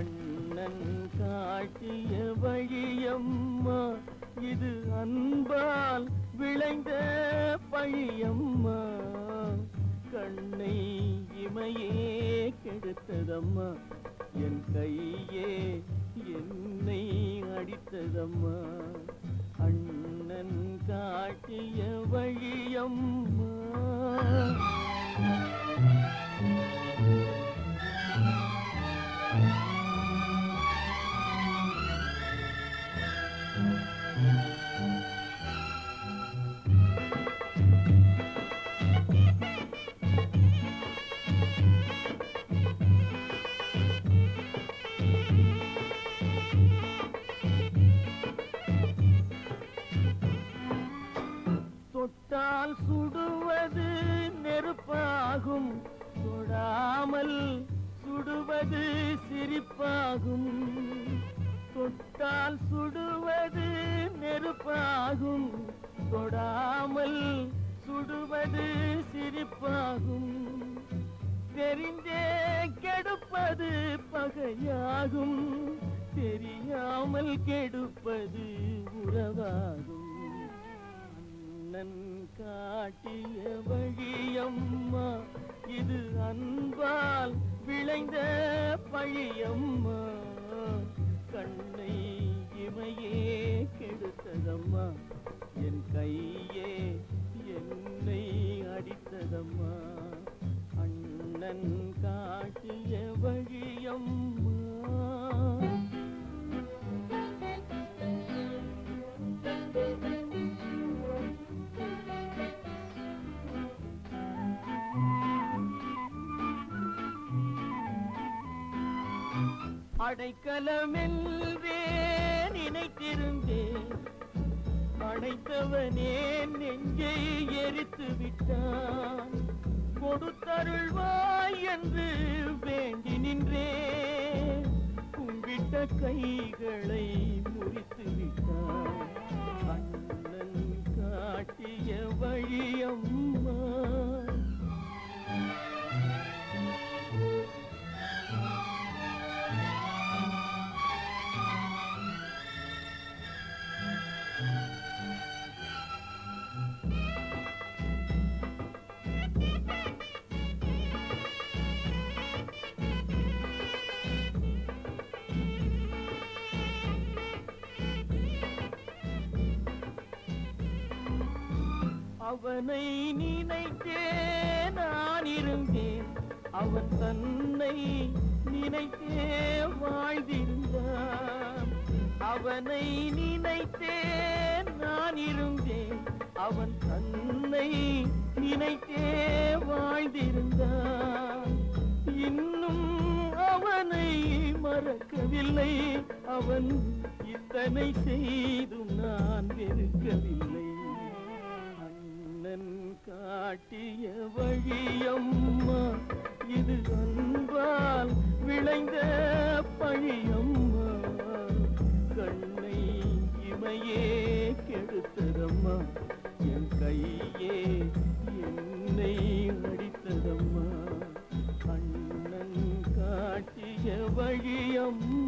அண்ணன் காட்டிய வழியம்மா இது அன்பால் விளைந்த பழியம்மா. கண்ணை இமையே கெடுத்ததம்மா என் கையே என்னை அடித்ததம்மா. அண்ணன் காட்டிய வழியம்மா. நான் சுடுவது நெருப்பாகும். தொடாமல் சுடுவது சிரிப்பாகும். தொட்டால் சுடுவது நெருப்பாகும். தொடாமல் சுடுவது சிரிப்பாகும். தெரிந்தே கெடுப்பது பகையாகும். தெரியாமல் கெடுப்பது உறவாகும். அண்ணன் காட்டிய வழியம்மா இது அன்பால் விளைந்த பழியம்மா. கண்ணை இமையே கெடுத்ததம்மா என் கையே என்னை அடித்ததம்மா. அண்ணன் காட்டிய வழியம்மா அடைக்கலமென்றே நினைத்திருந்தேன். அடைத்தவனே நெஞ்சை எரித்து விட்டான். கொடுத்தருள்வாய் என்று வேண்டி நின்றேன். கும்பிட்ட கைகளை முறித்து விட்டான். அண்ணன் காட்டிய வழியம் அவனை நினைத்தே நான் இருந்தேன். அவன் தன்னை நினைத்தே வாழ்ந்திருந்தான். அவனை நினைத்தே நான் இருந்தேன். அவன் தன்னை நினைத்தே வாழ்ந்திருந்தான். இன்னும் அவனை மறக்கவில்லை. அவன் இத்தனை செய்தும் நான் வெறுக்கவில்லை. கண்ணன் காட்டிய வழியம்மா இது அன்பால் விளைந்த பழியம்மா கண்ணை இமையே கெடுத்ததம்மா என் கையே என்னை அடித்ததம்மா. அண்ணன் காட்டிய வழியம்மா